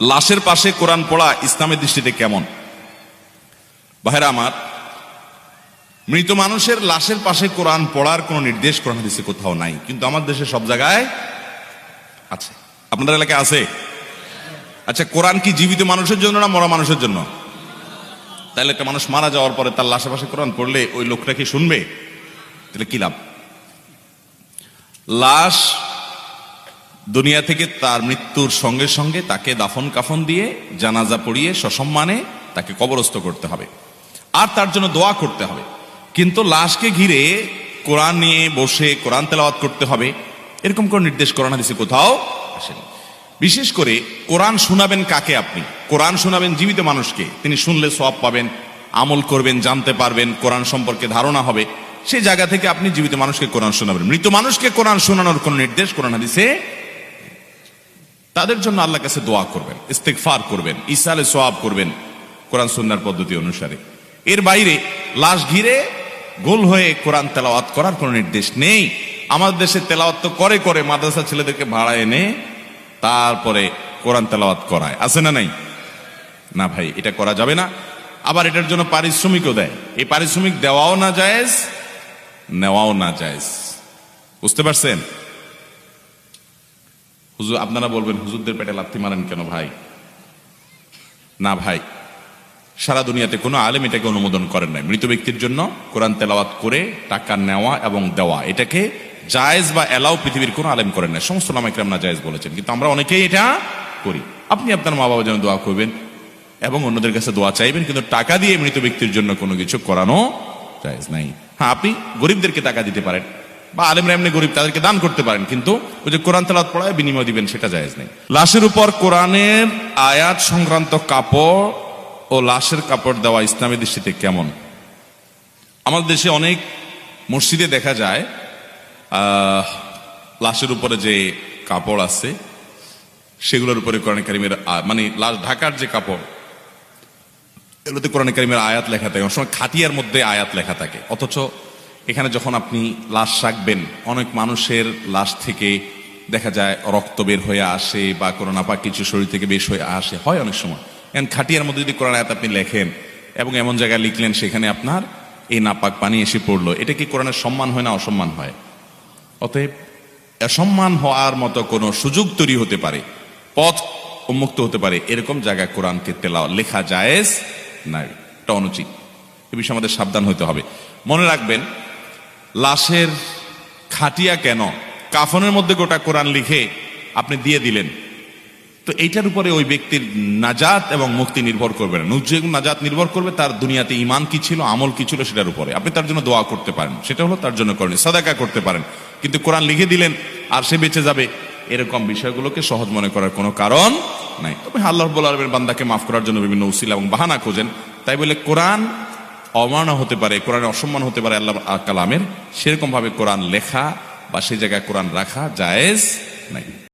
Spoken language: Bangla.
লাশের পাশে কোরআন পড়া ইসলামের দৃষ্টিতে কেমন? ভাইরা আমার, মৃত মানুষের লাশের পাশে কোরআন পড়ার কোনো নির্দেশ কোরআন হাদিসে কোথাও নাই, কিন্তু আমার দেশে সব জায়গায় আছে। আপনাদের এলাকায় আছে? আচ্ছা কোরআন কি জীবিত মানুষের জন্য না মরা মানুষের জন্য? তাহলে একটা মানুষ মারা যাওয়ার পরে তার লাশের পাশে কোরআন পড়লে ওই লোকটা কি শুনবে? তাহলে কি লাভ? লাশ দুনিয়া থেকে তার মৃত্যুর সঙ্গে সঙ্গে তাকে দাফন কাফন দিয়ে জানাজা পড়িয়ে সসম্মানে তাকে কবরস্থ করতে হবে। আর তার জন্য দোয়া করতে হবে। কিন্তু লাশকে ঘিরে কোরআন নিয়ে বসে কোরআন তেলাওয়াত করতে হবে। এরকম কোন নির্দেশ কোরআন হাদিসে কোথাও আসেনি। বিশেষ করে কোরআন শোনাবেন কাকে আপনি? কোরআন শোনাবেন জীবিত মানুষকে। তিনি শুনলে সব পাবেন, আমল করবেন, জানতে পারবেন, কোরআন সম্পর্কে ধারণা হবে। সেই জায়গা থেকে আপনি জীবিত মানুষকে কোরআন শোনাবেন। মৃত মানুষকে কোরআন শোনানোর কোন নির্দেশ কোরআন হাদিসে তাদের জন্য আল্লাহ কাছে দোয়া করবেন ইস্তেকফার করবেন ইসালে সোয়াব করবেন কোরআন সুন্নার পদ্ধতি অনুসারে। এর বাইরে লাশ ঘিরে গোল হয়ে কোরআন তেলাওয়াত করার কোনো নির্দেশ নেই। আমাদের দেশে তেলাওয়াত তো করে করে মাদ্রাসা ছেলেদেরকে ভাড়া এনে তারপরে কোরআন তেলাওয়াত করায়। আছে না নাই? না ভাই, এটা করা যাবে না। আবার এটার জন্য পারিশ্রমিকও দেয়। এই পারিশ্রমিক দেওয়াও না জায়েজ, নেওয়াও না জায়েজ। বুঝতে পারছেন? হুজুর, আপনারা বলবেন, হুজুরদের পেটে লাথি মারেন কেন ভাই? না ভাই, সারা দুনিয়াতে কোনো আলেম এটাকে অনুমোদন করেন নাই। মৃত ব্যক্তির জন্য কোরআন তেলাওয়াত করে টাকা নেওয়া এবং দেওয়া, এটাকে জায়েজ বা এলাও পৃথিবীর কোনো আলেম করেন নাই। সমস্ত নামাইকরাম না জায়েজ বলেছেন, কিন্তু আমরা অনেকেই এটা করি। আপনি আপনার মা বাবা যেন দোয়া করবেন এবং অন্যদের কাছে দোয়া চাইবেন, কিন্তু টাকা দিয়ে মৃত ব্যক্তির জন্য কোনো কিছু করানো জায়েজ নাই। হ্যাঁ আপনি গরিবদেরকে টাকা দিতে পারেন। বা আলেমরা এমনি গরিব, তাদেরকে দান করতে পারেন, কিন্তু ওই যে কোরআন তালাত পড়ায় বিনিময় দিবেন, সেটা জায়েজ নেই। লাশের উপর কোরআনের আয়াত সংক্রান্ত কাপড় ও লাশের কাপড় দেওয়া ইসলামী দৃষ্টিতে কেমন? আমাদের দেশে অনেক মসজিদে দেখা যায় লাশের উপরে যে কাপড় আছে, সেগুলোর উপরে কোরআন কারিমের মানে লাশ, ঢাকার যে কাপড়, এগুলোতে কোরআন কারিমের আয়াত লেখা থাকে। অনেক সময় খাটিয়ার মধ্যে আয়াত লেখা থাকে। অথচ এখানে যখন আপনি লাশ রাখবেন, অনেক মানুষের লাশ থেকে দেখা যায় রক্ত বের হয়ে আসে বা কোনো নাপাক কিছু শরীর থেকে বেশ হয়ে আসে, হয় অনেক সময়। এখন খাটিয়ার মধ্যে যদি কোরআন আয়াত আপনি লেখেন এবং এমন জায়গায় লিখলেন সেখানে আপনার এই নাপাক পানি এসে পড়ল, এটা কি কোরআনের সম্মান হয় না অসম্মান হয়? অতএব অসম্মান হওয়ার মতো কোনো সুযোগ তৈরি হতে পারে, পথ উন্মুক্ত হতে পারে, এরকম জায়গায় কোরআনকে তেলা লেখা জায়েজ নাই। এটা অনুচিত। এ বিষয়ে আমাদের সাবধান হতে হবে। মনে রাখবেন লাশের খাটিয়া কেন? কাফনের মধ্যে গোটা কোরআন লিখে আপনি দিয়ে দিলেন। তো এইটার উপরে ওই ব্যক্তির নাজাত এবং মুক্তি নির্ভর করবে না। নাজাত নির্ভর করবে, তার দুনিয়াতে ইমান কি ছিল, আমল কি ছিল সেটার উপরে। আপনি তার জন্য দোয়া করতে পারেন। সেটা হলো তার জন্য করেন সাদাকা করতে পারেন। কিন্তু কোরআন লিখে দিলেন আর সে বেঁচে যাবে, এরকম বিষয়গুলোকে সহজ মনে করার কোনো কারণ নাই। তবে আল্লাহ আলমের বান্দাকে মাফ করার জন্য বিভিন্ন উসিলা এবং বাহানা খোঁজেন। তাই বলে কোরআন অমানা হতে পারে, কোরআনে অসম্মান হতে পারে আল্লাহ কালামের, সেরকমভাবে কোরআন লেখা বা সেই জায়গায় কোরআন রাখা জায়েজ নাই।